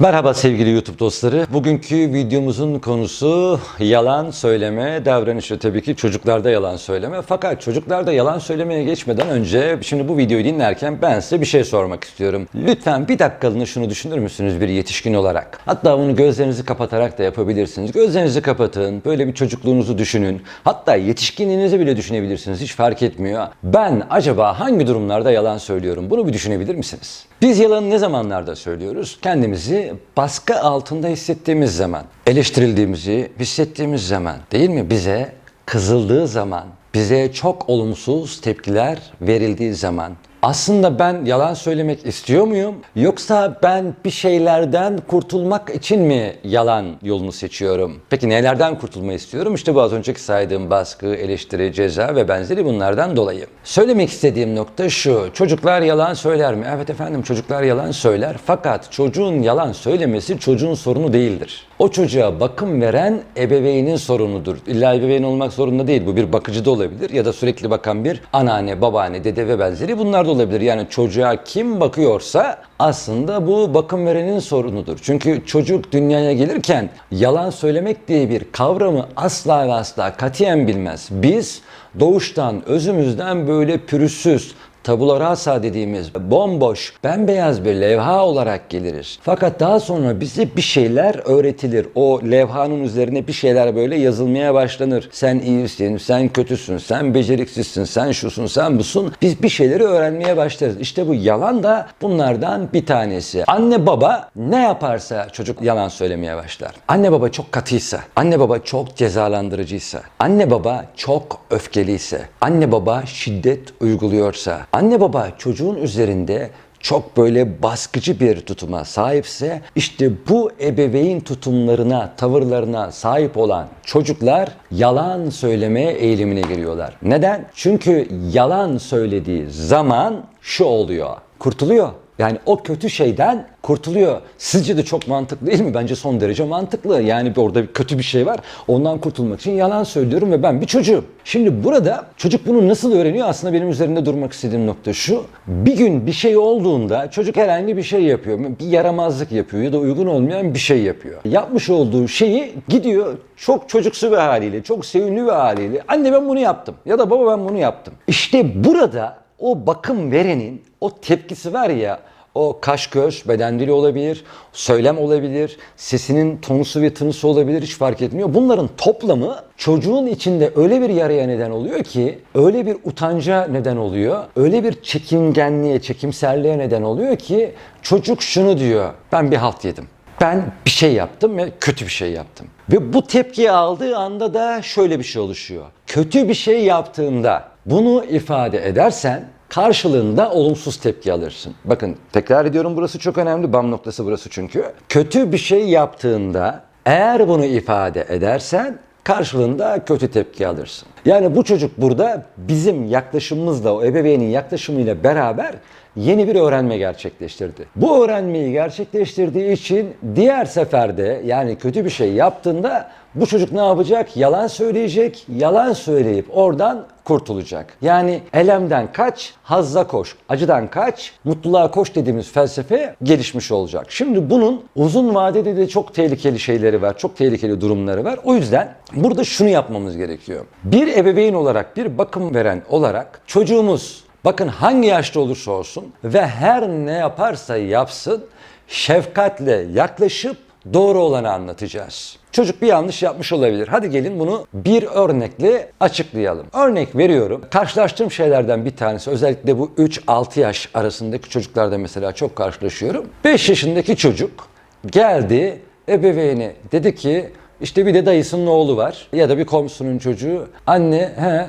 Merhaba sevgili YouTube dostları. Bugünkü videomuzun konusu yalan söyleme davranışı. Tabii ki çocuklarda yalan söyleme. Fakat çocuklarda yalan söylemeye geçmeden önce şimdi bu videoyu dinlerken ben size bir şey sormak istiyorum. Lütfen bir dakikalığına şunu düşünür müsünüz bir yetişkin olarak? Hatta bunu gözlerinizi kapatarak da yapabilirsiniz. Gözlerinizi kapatın. Böyle bir çocukluğunuzu düşünün. Hatta yetişkinliğinizi bile düşünebilirsiniz. Hiç fark etmiyor. Ben acaba hangi durumlarda yalan söylüyorum? Bunu bir düşünebilir misiniz? Biz yalanı ne zamanlarda söylüyoruz? Kendimizi baskı altında hissettiğimiz zaman, eleştirildiğimizi hissettiğimiz zaman, değil mi? Bize kızıldığı zaman, bize çok olumsuz tepkiler verildiği zaman. Aslında ben yalan söylemek istiyor muyum? Yoksa ben bir şeylerden kurtulmak için mi yalan yolunu seçiyorum? Peki nelerden kurtulmayı istiyorum? İşte bu az önceki saydığım baskı, eleştiri, ceza ve benzeri bunlardan dolayı. Söylemek istediğim nokta şu. Çocuklar yalan söyler mi? Evet efendim çocuklar yalan söyler. Fakat çocuğun yalan söylemesi çocuğun sorunu değildir. O çocuğa bakım veren ebeveynin sorunudur. İlla ebeveyn olmak zorunda değil. Bu bir bakıcı da olabilir ya da sürekli bakan bir anneanne, babaanne, dede ve benzeri bunlar da olabilir. Yani çocuğa kim bakıyorsa aslında bu bakım verenin sorunudur. Çünkü çocuk dünyaya gelirken yalan söylemek diye bir kavramı asla ve asla katiyen bilmez. Biz doğuştan, özümüzden böyle pürüzsüz, tabula rasa dediğimiz bomboş, bembeyaz bir levha olarak geliriz. Fakat daha sonra bize bir şeyler öğretilir. O levhanın üzerine bir şeyler böyle yazılmaya başlanır. Sen iyisin, sen kötüsün, sen beceriksizsin, sen şusun, sen busun. Biz bir şeyleri öğrenmeye başlarız. İşte bu yalan da bunlardan bir tanesi. Anne baba ne yaparsa çocuk yalan söylemeye başlar. Anne baba çok katıysa, anne baba çok cezalandırıcıysa, anne baba çok öfkeliyse, anne baba şiddet uyguluyorsa, anne baba çocuğun üzerinde çok böyle baskıcı bir tutuma sahipse işte bu ebeveyn tutumlarına, tavırlarına sahip olan çocuklar yalan söylemeye eğilimine giriyorlar. Neden? Çünkü yalan söylediği zaman şu oluyor. Kurtuluyor. Yani o kötü şeyden kurtuluyor. Sizce de çok mantıklı değil mi? Bence son derece mantıklı. Yani orada bir kötü bir şey var. Ondan kurtulmak için yalan söylüyorum ve ben bir çocuğum. Şimdi burada çocuk bunu nasıl öğreniyor? Aslında benim üzerinde durmak istediğim nokta şu. Bir gün bir şey olduğunda çocuk herhangi bir şey yapıyor. Bir yaramazlık yapıyor ya da uygun olmayan bir şey yapıyor. Yapmış olduğu şeyi gidiyor çok çocuksu bir haliyle, çok sevimli bir haliyle. Anne ben bunu yaptım ya da baba ben bunu yaptım. İşte burada o bakım verenin o tepkisi var ya o kaş göz, beden dili olabilir, söylem olabilir, sesinin tonusu ve tınısı olabilir hiç fark etmiyor. Bunların toplamı çocuğun içinde öyle bir yaraya neden oluyor ki, öyle bir utanca neden oluyor, öyle bir çekingenliğe, çekimserliğe neden oluyor ki çocuk şunu diyor, ben bir halt yedim. Ben bir şey yaptım ve kötü bir şey yaptım. Ve bu tepkiyi aldığı anda da şöyle bir şey oluşuyor. Kötü bir şey yaptığında bunu ifade edersen karşılığında olumsuz tepki alırsın. Bakın tekrar ediyorum burası çok önemli. Bam noktası burası çünkü. Kötü bir şey yaptığında eğer bunu ifade edersen karşılığında kötü tepki alırsın. Yani bu çocuk burada bizim yaklaşımımızla, o ebeveynin yaklaşımıyla beraber yeni bir öğrenme gerçekleştirdi. Bu öğrenmeyi gerçekleştirdiği için diğer seferde yani kötü bir şey yaptığında bu çocuk ne yapacak? Yalan söyleyecek, yalan söyleyip oradan kurtulacak. Yani elemden kaç, hazza koş, acıdan kaç, mutluluğa koş dediğimiz felsefe gelişmiş olacak. Şimdi bunun uzun vadede de çok tehlikeli şeyleri var, çok tehlikeli durumları var. O yüzden burada şunu yapmamız gerekiyor. Bir ebeveyn olarak, bir bakım veren olarak çocuğumuz Bakın hangi yaşta olursa olsun ve her ne yaparsa yapsın şefkatle yaklaşıp doğru olanı anlatacağız. Çocuk bir yanlış yapmış olabilir. Hadi gelin bunu bir örnekle açıklayalım. Örnek veriyorum. Karşılaştığım şeylerden bir tanesi özellikle bu 3-6 yaş arasındaki çocuklarda mesela çok karşılaşıyorum. 5 yaşındaki çocuk geldi ebeveyni dedi ki işte bir de dayısının oğlu var ya da bir komşunun çocuğu. Anne he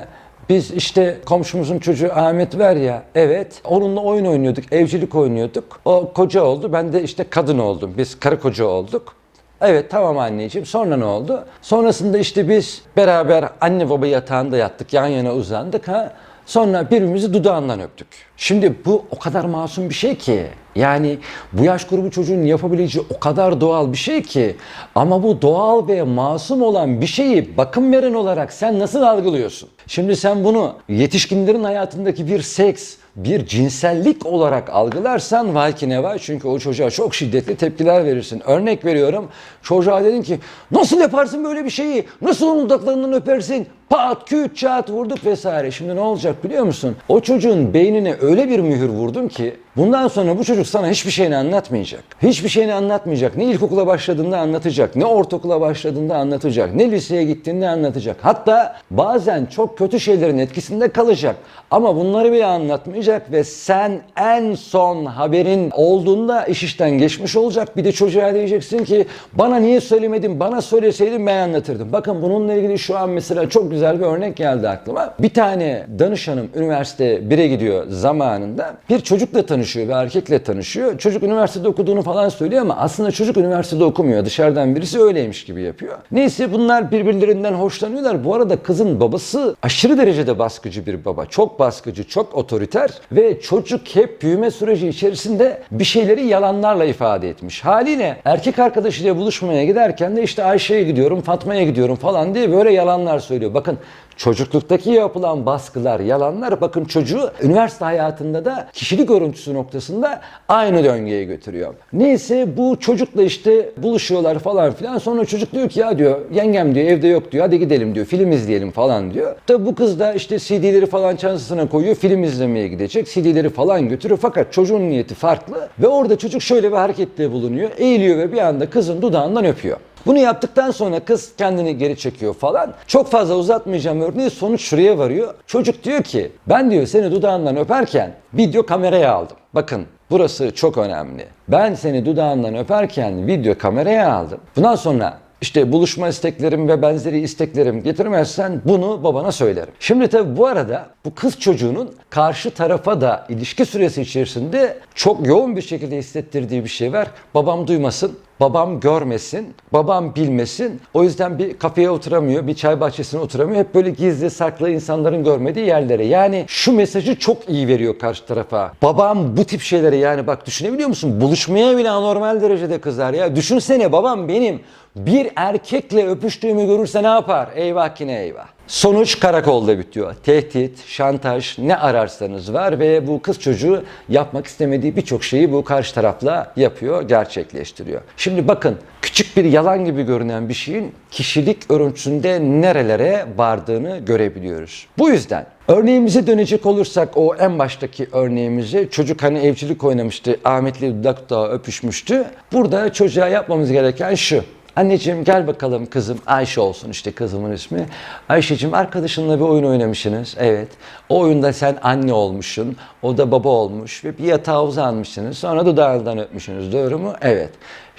biz işte komşumuzun çocuğu Ahmet var ya, evet onunla oyun oynuyorduk, evcilik oynuyorduk. O koca oldu, ben de işte kadın oldum. Biz karı koca olduk. Evet tamam anneciğim. Sonra ne oldu? Sonrasında işte biz beraber anne baba yatağında yattık, yan yana uzandık ha. Sonra birbirimizi dudağından öptük. Şimdi bu o kadar masum bir şey ki. Yani bu yaş grubu çocuğun yapabileceği o kadar doğal bir şey ki. Ama bu doğal ve masum olan bir şeyi bakım veren olarak sen nasıl algılıyorsun? Şimdi sen bunu yetişkinlerin hayatındaki bir seks, bir cinsellik olarak algılarsan vay ki ne var? Çünkü o çocuğa çok şiddetli tepkiler verirsin. Örnek veriyorum. Çocuğa dedin ki nasıl yaparsın böyle bir şeyi? Nasıl onun dudaklarından öpersin? Pat, küt, çat vurduk vesaire. Şimdi ne olacak biliyor musun? O çocuğun beynine öyle bir mühür vurdum ki bundan sonra bu çocuk sana hiçbir şeyini anlatmayacak. Hiçbir şeyini anlatmayacak. Ne ilkokula başladığında anlatacak, ne ortaokula başladığında anlatacak, ne liseye gittiğinde anlatacak. Hatta bazen çok kötü şeylerin etkisinde kalacak. Ama bunları bile anlatmayacak ve sen en son haberin olduğunda iş işten geçmiş olacak. Bir de çocuğa diyeceksin ki bana niye söylemedin, bana söyleseydin ben anlatırdım. Bakın bununla ilgili şu an mesela çok güzel bir örnek geldi aklıma. Bir tane danışanım üniversite 1'e gidiyor zamanında bir çocukla tanışıyor, bir erkekle tanışıyor. Çocuk üniversitede okuduğunu falan söylüyor ama aslında çocuk üniversitede okumuyor. Dışarıdan birisi öyleymiş gibi yapıyor. Neyse bunlar birbirlerinden hoşlanıyorlar. Bu arada kızın babası aşırı derecede baskıcı bir baba. Çok baskıcı, çok otoriter ve çocuk hep büyüme süreci içerisinde bir şeyleri yalanlarla ifade etmiş. Haliyle erkek arkadaşıyla buluşmaya giderken de işte Ayşe'ye gidiyorum, Fatma'ya gidiyorum falan diye böyle yalanlar söylüyor. Bakın çocukluktaki yapılan baskılar, yalanlar bakın çocuğu üniversite hayatında da kişilik noktasında aynı döngüye götürüyor. Neyse bu çocukla işte buluşuyorlar falan filan. Sonra çocuk diyor ki ya diyor yengem diyor evde yok diyor hadi gidelim diyor film izleyelim falan diyor. Tabi bu kız da işte CD'leri falan çantasına koyuyor film izlemeye gidecek. CD'leri falan götürüyor fakat çocuğun niyeti farklı ve orada çocuk şöyle bir harekette bulunuyor. Eğiliyor ve bir anda kızın dudağından öpüyor. Bunu yaptıktan sonra kız kendini geri çekiyor falan. Çok fazla uzatmayacağım örneği sonuç şuraya varıyor. Çocuk diyor ki ben diyor seni dudağından öperken video kameraya aldım. Bakın burası çok önemli. Ben seni dudağından öperken video kameraya aldım. Bundan sonra işte buluşma isteklerim ve benzeri isteklerim getirmezsen bunu babana söylerim. Şimdi tabi bu arada bu kız çocuğunun karşı tarafa da ilişki süresi içerisinde çok yoğun bir şekilde hissettirdiği bir şey var. Babam duymasın, babam görmesin, babam bilmesin. O yüzden bir kafeye oturamıyor, bir çay bahçesine oturamıyor. Hep böyle gizli saklı insanların görmediği yerlere. Yani şu mesajı çok iyi veriyor karşı tarafa. Babam bu tip şeylere yani bak düşünebiliyor musun? Buluşmaya bile anormal derecede kızar ya. Düşünsene babam benim bir erkekle öpüştüğümü görürse ne yapar? Eyvah ki ne eyvah. Sonuç karakolda bitiyor. Tehdit, şantaj ne ararsanız var ve bu kız çocuğu yapmak istemediği birçok şeyi bu karşı tarafla yapıyor, gerçekleştiriyor. Şimdi bakın küçük bir yalan gibi görünen bir şeyin kişilik örüntüsünde nerelere vardığını görebiliyoruz. Bu yüzden Örneğimize dönecek olursak o en baştaki örneğimize çocuk hani evcilik oynamıştı. Ahmet'le dudak öpüşmüştü. Burada çocuğa yapmamız gereken şu. Anneciğim gel bakalım kızım. Ayşe olsun işte kızımın ismi. Ayşe'cim arkadaşınla bir oyun oynamışsınız. Evet. O oyunda sen anne olmuşsun. O da baba olmuş ve bir yatağa uzanmışsınız. Sonra dudağından öpmüşsünüz. Doğru mu? Evet.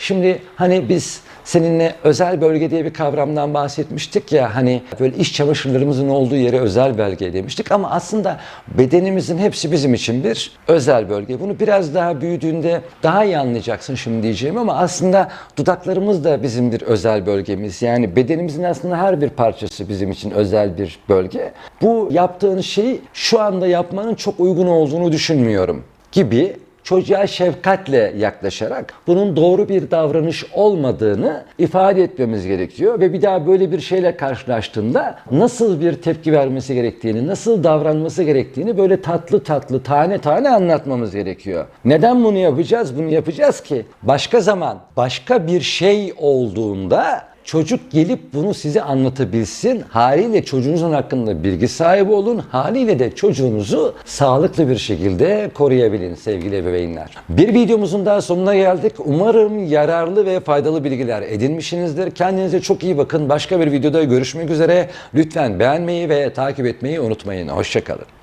Şimdi hani biz seninle özel bölge diye bir kavramdan bahsetmiştik ya hani böyle iş çamaşırlarımızın olduğu yere özel bölge demiştik ama aslında bedenimizin hepsi bizim için bir özel bölge. Bunu biraz daha büyüdüğünde daha iyi anlayacaksın şimdi diyeceğim ama aslında dudaklarımız da bizim bir özel bölgemiz. Yani bedenimizin aslında her bir parçası bizim için özel bir bölge. Bu yaptığın şeyi şu anda yapmanın çok uygun olduğunu düşünmüyorum gibi çocuğa şefkatle yaklaşarak bunun doğru bir davranış olmadığını ifade etmemiz gerekiyor ve bir daha böyle bir şeyle karşılaştığında nasıl bir tepki vermesi gerektiğini, nasıl davranması gerektiğini böyle tatlı tatlı tane tane anlatmamız gerekiyor. Neden bunu yapacağız? Bunu yapacağız ki başka zaman başka bir şey olduğunda Çocuk gelip bunu size anlatabilsin. Haliyle çocuğunuzun hakkında bilgi sahibi olun. Haliyle de çocuğunuzu sağlıklı bir şekilde koruyabilin sevgili ebeveynler. Bir videomuzun daha sonuna geldik. Umarım yararlı ve faydalı bilgiler edinmişsinizdir. Kendinize çok iyi bakın. Başka bir videoda görüşmek üzere. Lütfen beğenmeyi ve takip etmeyi unutmayın. Hoşçakalın.